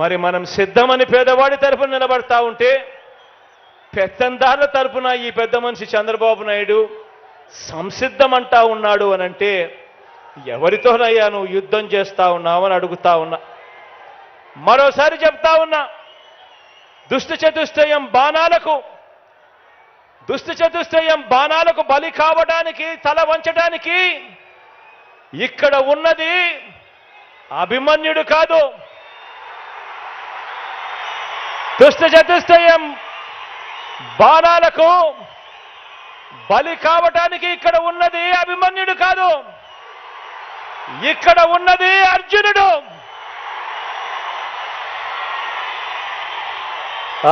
మరి మనం సిద్ధమని పేదవాడి తరఫున నిలబడతా ఉంటే పెత్తందారుల తరఫున ఈ పెద్ద మనిషి చంద్రబాబు నాయుడు సంసిద్ధమంటా ఉన్నాడు అని అంటే ఎవరితోనయ్యా నువ్వు యుద్ధం చేస్తా ఉన్నావని అడుగుతా ఉన్నా. మరోసారి చెప్తా ఉన్నా దుష్ట చతుష్టయం బాణాలకు దుష్ట చతుష్టయం బాణాలకు బలి కావడానికి తల వంచడానికి ఇక్కడ ఉన్నది అభిమన్యుడు కాదు. దుష్ట చతుష్టయం. బాణాలకు బలి కావటానికి ఇక్కడ ఉన్నది అభిమన్యుడు కాదు. ఇక్కడ ఉన్నది అర్జునుడు.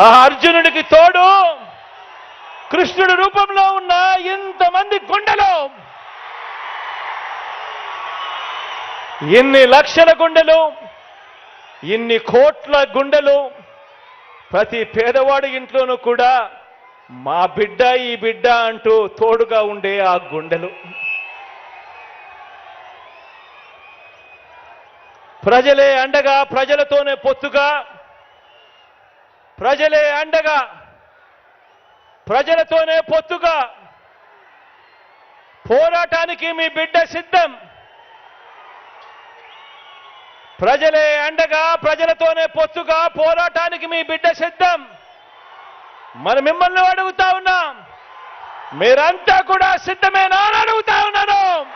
ఆ అర్జునుడికి తోడు కృష్ణుడి రూపంలో ఉన్న ఇంతమంది గుండెలు. ఇన్ని లక్షల గుండెలు ఇన్ని కోట్ల గుండెలు ప్రతి పేదవాడి ఇంట్లోనూ కూడా మా బిడ్డ ఈ బిడ్డ అంటూ తోడుగా ఉండే ఆ గుండెలు. ప్రజలే అండగా ప్రజలతోనే పొత్తుగా. ప్రజలే అండగా ప్రజలతోనే పొత్తుగా. పోరాటానికి మీ బిడ్డ సిద్ధం. ప్రజలే అండగా ప్రజలతోనే పొత్తుగా పోరాటానికి మీ బిడ్డ సిద్ధం. మన మిమ్మల్ని అడుగుతా ఉన్నాం. మీరంతా కూడా సిద్ధమేనా అని అడుగుతా ఉన్నాను.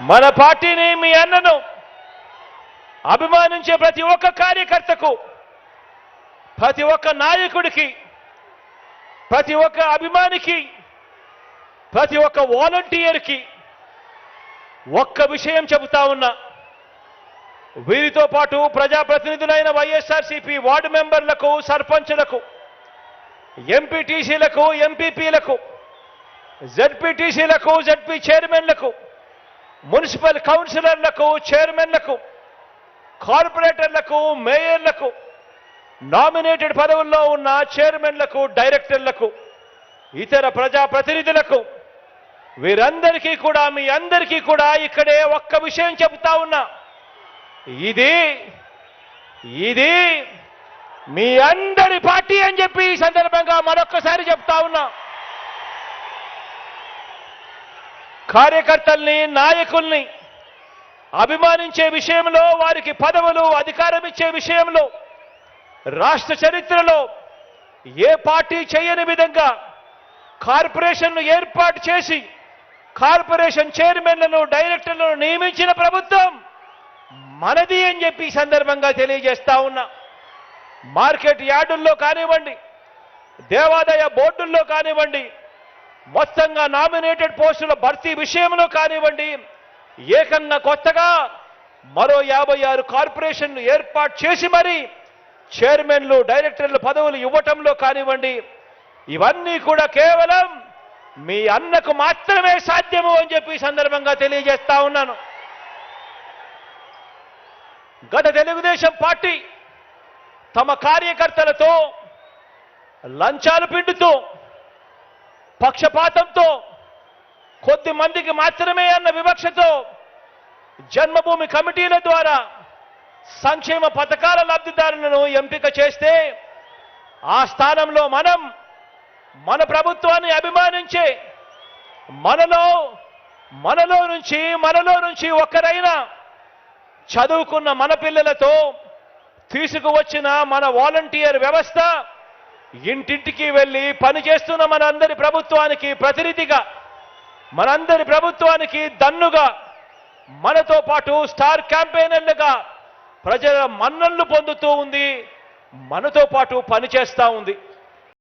మన పార్టీని మీ అన్నను అభిమానించే ప్రతి ఒక్క కార్యకర్తకు ప్రతి ఒక్క నాయకుడికి ప్రతి ఒక్క అభిమానికి ప్రతి ఒక్క వాలంటీర్కి ఒక్క విషయం చెబుతా ఉన్నా. వీరితో పాటు ప్రజాప్రతినిధులైన వైఎస్ఆర్సీపీ వార్డు మెంబర్లకు సర్పంచులకు ఎంపీటీసీలకు ఎంపీపీలకు జడ్పీటీసీలకు జడ్పీ చైర్మన్లకు మున్సిపల్ కౌన్సిలర్లకు చైర్మన్లకు కార్పొరేటర్లకు మేయర్లకు నామినేటెడ్ పదవుల్లో ఉన్న చైర్మన్లకు డైరెక్టర్లకు ఇతర ప్రజాప్రతినిధులకు వీరందరికీ కూడా మీ అందరికీ కూడా ఇక్కడే ఒక్క విషయం చెబుతా ఉన్నా. ఇది ఇది మీ అందరి పార్టీ అని చెప్పి ఈ సందర్భంగా మరొక్కసారి చెప్తా ఉన్నా. కార్యకర్తల్ని నాయకుల్ని అభిమానించే విషయంలో వారికి పదవులు అధికారం ఇచ్చే విషయంలో రాష్ట్ర చరిత్రలో ఏ పార్టీ చేయని విధంగా కార్పొరేషన్ను ఏర్పాటు చేసి కార్పొరేషన్ చైర్మన్లను డైరెక్టర్లను నియమించిన ప్రభుత్వం మనది అని చెప్పి సందర్భంగా తెలియజేస్తా ఉన్నా. మార్కెట్ యార్డుల్లో కానివ్వండి దేవాదాయ బోర్డుల్లో కానివ్వండి మొత్తంగా నామినేటెడ్ పోస్టుల భర్తీ విషయంలో కానివ్వండి ఏకంగా కొత్తగా మరో యాభై ఆరు కార్పొరేషన్లు ఏర్పాటు చేసి మరి చైర్మన్లు డైరెక్టర్లు పదవులు ఇవ్వటంలో కానివ్వండి ఇవన్నీ కూడా కేవలం మీ అన్నకు మాత్రమే సాధ్యము అని చెప్పి సందర్భంగా తెలియజేస్తా ఉన్నాను. గత తెలుగుదేశం పార్టీ తమ కార్యకర్తలతో లంచాలు పిండుతూ పక్షపాతంతో కొద్ది మందికి మాత్రమే అన్న వివక్షతో జన్మభూమి కమిటీల ద్వారా సంక్షేమ పథకాల లబ్ధిదారులను ఎంపిక చేస్తే ఆ స్థానంలో మనం మన ప్రభుత్వాన్ని అభిమానించే మనలో మనలో నుంచి మనలో నుంచి ఒక్కరైనా చదువుకున్న మన పిల్లలతో తీసుకువచ్చిన మన వాలంటీర్ వ్యవస్థ ఇంటింటికి వెళ్ళి పనిచేస్తున్న మనందరి ప్రభుత్వానికి ప్రతినిధిగా మనందరి ప్రభుత్వానికి దన్నుగా మనతో పాటు స్టార్ క్యాంపెయినర్లుగా ప్రజల మన్నళ్ళు పొందుతూ ఉంది మనతో పాటు పనిచేస్తా ఉంది.